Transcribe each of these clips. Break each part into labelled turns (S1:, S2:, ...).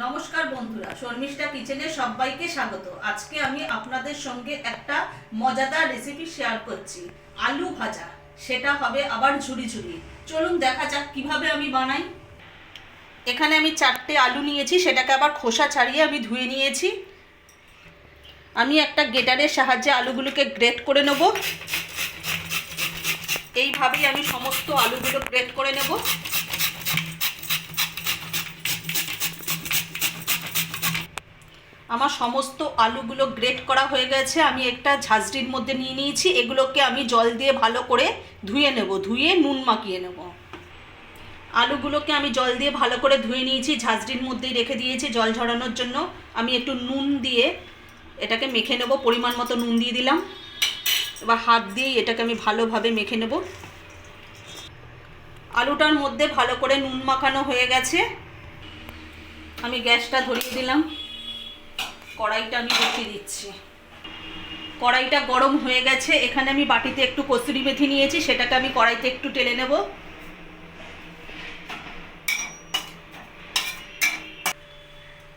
S1: নমস্কার বন্ধুরা, শর্মিষ্ঠা কিচেনে সবাইকে স্বাগত। আজকে আমি আপনাদের সঙ্গে একটা মজাদার রেসিপি শেয়ার করছি, আলু ভাজা। সেটা হবে আবার ঝুড়ি ঝুড়ি চলুন দেখা যাক কীভাবে আমি বানাই। এখানে আমি চারটে আলু নিয়েছি, সেটাকে আবার খোসা ছাড়িয়ে আমি ধুয়ে নিয়েছি। আমি একটা গেটারের সাহায্যে আলুগুলোকে গ্রেট করে নেব। এইভাবেই আমি সমস্ত আলুগুলো গ্রেট করে নেব। আমার সমস্ত আলুগুলো গ্রেট করা হয়ে গেছে, আমি একটা ঝাঁঝরির মধ্যে নিয়ে নিয়েছি, এগুলোকে আমি জল দিয়ে ভালো করে ধুয়ে নেব, ধুয়ে নুন মাখিয়ে নেব। আলুগুলোকে আমি জল দিয়ে ভালো করে ধুয়ে নিয়েছি, ঝাঁঝরির মধ্যেই রেখে দিয়েছি জল ঝরানোর জন্য। আমি একটু নুন দিয়ে এটাকে মেখে নেব, পরিমাণ মতো নুন দিয়ে দিলাম। এবার হাত দিয়েই এটাকে আমি ভালোভাবে মেখে নেব। আলুটার মধ্যে ভালো করে নুন মাখানো হয়ে গেছে। আমি গ্যাসটা ধরিয়ে দিলাম। কড়াইটা আমি দেখিয়ে দিচ্ছি। কড়াইটা গরম হয়ে গেছে, এখানে আমি বাটিতে একটু কসুরি মেথি নিয়েছি, সেটাকে আমি কড়াইতে একটু টেলে নেব।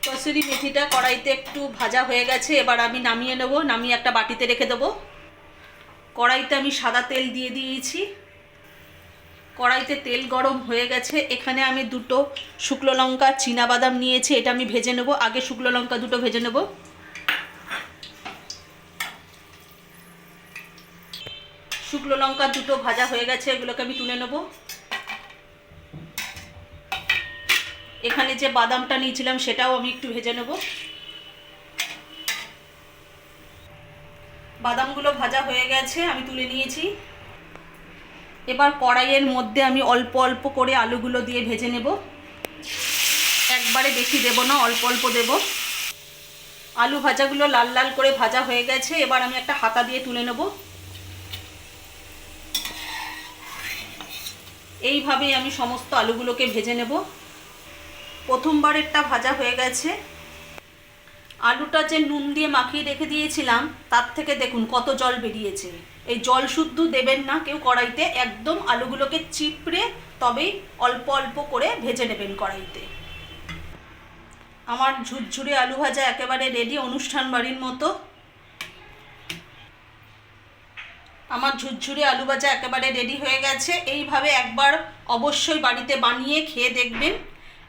S1: কসুরি মেথিটা কড়াইতে একটু ভাজা হয়ে গেছে, এবার আমি নামিয়ে নেব, নামিয়ে একটা বাটিতে রেখে দেবো। কড়াইতে আমি সাদা তেল দিয়ে দিয়েছি। কড়াইতে তেল গরম হয়ে গেছে। এখানে আমি দুটো শুকনো লঙ্কা বাদাম নিয়েছি, এটা আমি ভেজে নেব। আগে শুকনো লঙ্কা দুটো ভেজে নেব। শুকনো লঙ্কা দুটো ভাজা হয়ে গেছে, এগুলোকে আমি তুলে নেব। এখানে যে বাদামটা নিয়েছিলাম, সেটাও আমি একটু ভেজে নেব। বাদামগুলো ভাজা হয়ে গেছে, আমি তুলে নিয়েছি। এবার কড়াইয়ের মধ্যে আমি অল্প অল্প করে আলুগুলো দিয়ে ভেজে নেব। একবারে বেশি দেব না, অল্প অল্প দেব। আলু ভাজাগুলো লাল লাল করে ভাজা হয়ে গেছে, এবার আমি একটা হাতা দিয়ে তুলে নেব। এইভাবেই আমি সমস্ত আলুগুলোকে ভেজে নেব। প্রথমবারেরটা ভাজা হয়ে গেছে। আলুটা যে নুন দিয়ে মাখিয়ে রেখে দিয়েছিলাম, তার থেকে দেখুন কত জল বেরিয়েছে। এই জল শুদ্ধ দেবেন না কেউ কড়াইতে, একদম আলুগুলোকে চিপড়ে তবেই অল্প অল্প করে ভেজে নেবেন কড়াইতে। আমার ঝুরঝুরে আলু ভাজা একেবারে রেডি অনুষ্ঠান বাড়ির মতো। আমার ঝুরঝুরে আলু ভাজা একেবারে রেডি হয়ে গেছে। এইভাবে একবার অবশ্যই বাড়িতে বানিয়ে খেয়ে দেখবেন।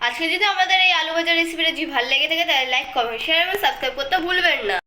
S2: আজকে যদি আমাদের এই আলু ভাজা রেসিপিটা যদি ভালো লেগে থাকে, তাহলে লাইক কমেন্ট শেয়ার এবং সাবস্ক্রাইব করতে ভুলবেন না।